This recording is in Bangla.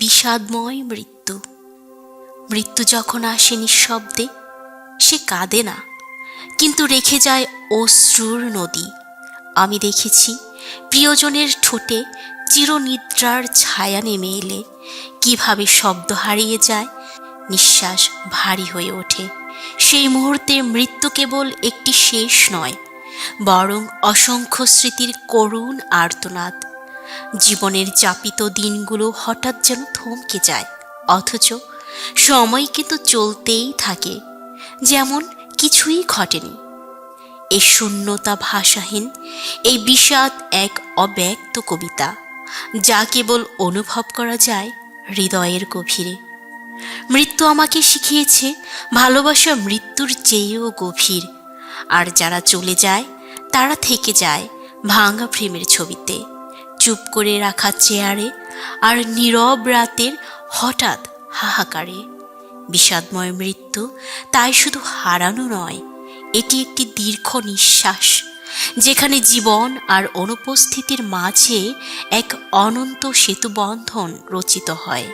বিষাদময় মৃত্যু। মৃত্যু যখন আসে নিঃশব্দে, সে কাঁদে না, কিন্তু রেখে যায় অশ্রুর নদী। আমি দেখেছি প্রিয়জনের ঠোঁটে চিরনিদ্রার ছায়া নেমে এলে, কীভাবে শব্দ হারিয়ে যায়, নিঃশ্বাস ভারী হয়ে ওঠে। সেই মুহূর্তে মৃত্যু কেবল একটি শেষ নয়, বরং অসংখ্য স্মৃতির করুণ আর্তনাদ। জীবনের চাপিত দিনগুলো হঠাৎ যেন থমকে যায়। অথচ সময় কিন্তু চলতেই থাকে, যেমন কিছুই ঘটেনি। এই শূন্যতা ভাষাহীন এই বিষাদ এক অব্যক্ত কবিতা, যা কেবল অনুভব করা যায় হৃদয়ের গভীরে। মৃত্যু আমাকে শিখিয়েছে, ভালোবাসা মৃত্যুর চেয়েও গভীর। আর যারা চলে যায়, তারা থেকে যায় ভাঙা ফ্রেমের ছবিতে। চুপ করে রাখা চেয়ারে আর নীরব রাতের হঠাৎ হাহাকারে। বিষাদময় মৃত্যু তাই শুধু হারানো নয়, এটি একটি দীর্ঘ নিঃশ্বাস, যেখানে জীবন আর অনুপস্থিতির মাঝে এক অনন্ত সেতুবন্ধন রচিত হয়।